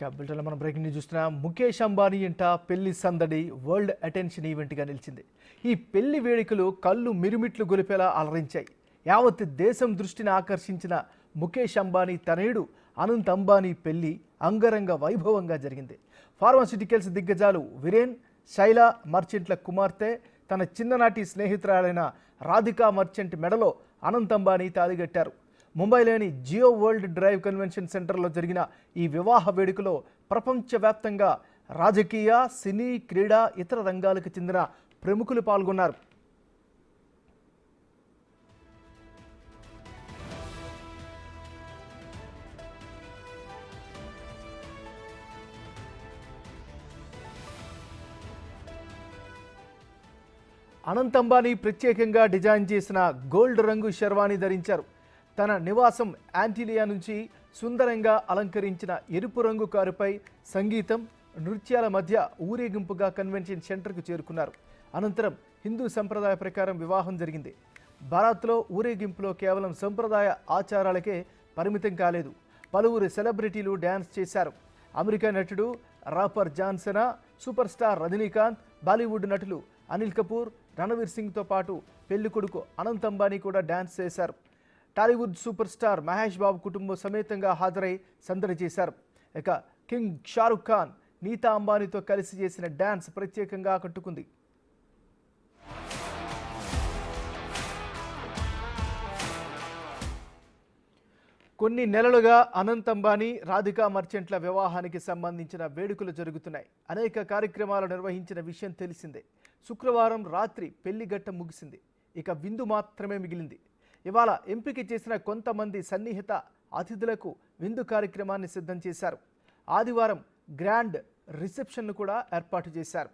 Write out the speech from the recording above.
Capital మనం breaking news చూస్తున్నా ముఖేష్ అంబానీ ఇంట పెళ్ళి సందడి వరల్డ్ అటెన్షన్ ఈవెంట్గా నిలిచింది. ఈ పెళ్ళి వేడుకలు కళ్ళు మిరుమిట్లు గొలిపేలా అలరించాయి. యావత్ దేశం దృష్టిని ఆకర్షించిన ముఖేష్ అంబానీ తనయుడు అనంత్ అంబానీ పెళ్ళి అంగరంగ వైభవంగా జరిగింది. ఫార్మాసిటికల్స్ దిగ్గజాలు విరేన్ శైలా మర్చెంట్ల కుమార్తె తన చిన్ననాటి స్నేహితురాలైన రాధికా మర్చెంట్ మెడలో అనంత్ అంబానీ తాదిగట్టారు ముంబైలోని జియో వరల్డ్ డ్రైవ్ కన్వెన్షన్ సెంటర్లో జరిగిన ఈ వివాహ వేడుకలో ప్రపంచవ్యాప్తంగా రాజకీయ సినీ క్రీడా ఇతర రంగాలకు చెందిన ప్రముఖులు పాల్గొన్నారు. అనంత్ ప్రత్యేకంగా డిజైన్ చేసిన గోల్డ్ రంగు శర్వాణి ధరించారు. తన నివాసం యాంటిలియా నుంచి సుందరంగా అలంకరించిన ఎరుపు రంగు కారుపై సంగీతం నృత్యాల మధ్య ఊరేగింపుగా కన్వెన్షన్ సెంటర్కు చేరుకున్నారు. అనంతరం హిందూ సంప్రదాయ ప్రకారం వివాహం జరిగింది. భారత్లో ఊరేగింపులో కేవలం సంప్రదాయ ఆచారాలకే పరిమితం కాలేదు. పలువురు సెలబ్రిటీలు డ్యాన్స్ చేశారు. అమెరికా నటుడు రాపర్ జాన్సనా సూపర్ స్టార్ రజనీకాంత్ బాలీవుడ్ నటులు అనిల్ కపూర్ రణవీర్ సింగ్తో పాటు పెళ్ళి కొడుకు అనంత్ అంబానీ కూడా డ్యాన్స్ చేశారు. Tollywood super star Mahesh Babu కుటుంబం సమేతంగా హాజరై సందడి చేశారు. ఇక కింగ్ షారుఖ్ ఖాన్ నీతా అంబానీతో కలిసి చేసిన డ్యాన్స్ ప్రత్యేకంగా ఆకట్టుకుంది. కొన్ని నెలలుగా అనంత్ అంబానీ రాధికా మర్చెంట్ల వివాహానికి సంబంధించిన వేడుకలు జరుగుతున్నాయి. అనేక కార్యక్రమాలు నిర్వహించిన విషయం తెలిసిందే. శుక్రవారం రాత్రి పెళ్ళి గట్ట ముగిసింది. ఇక విందు మాత్రమే మిగిలింది. ఇవాళ ఎంపిక చేసిన కొంతమంది సన్నిహిత అతిథులకు విందు కార్యక్రమాన్ని సిద్ధం చేశారు. ఆదివారం గ్రాండ్ రిసెప్షన్ను కూడా ఏర్పాటు చేశారు.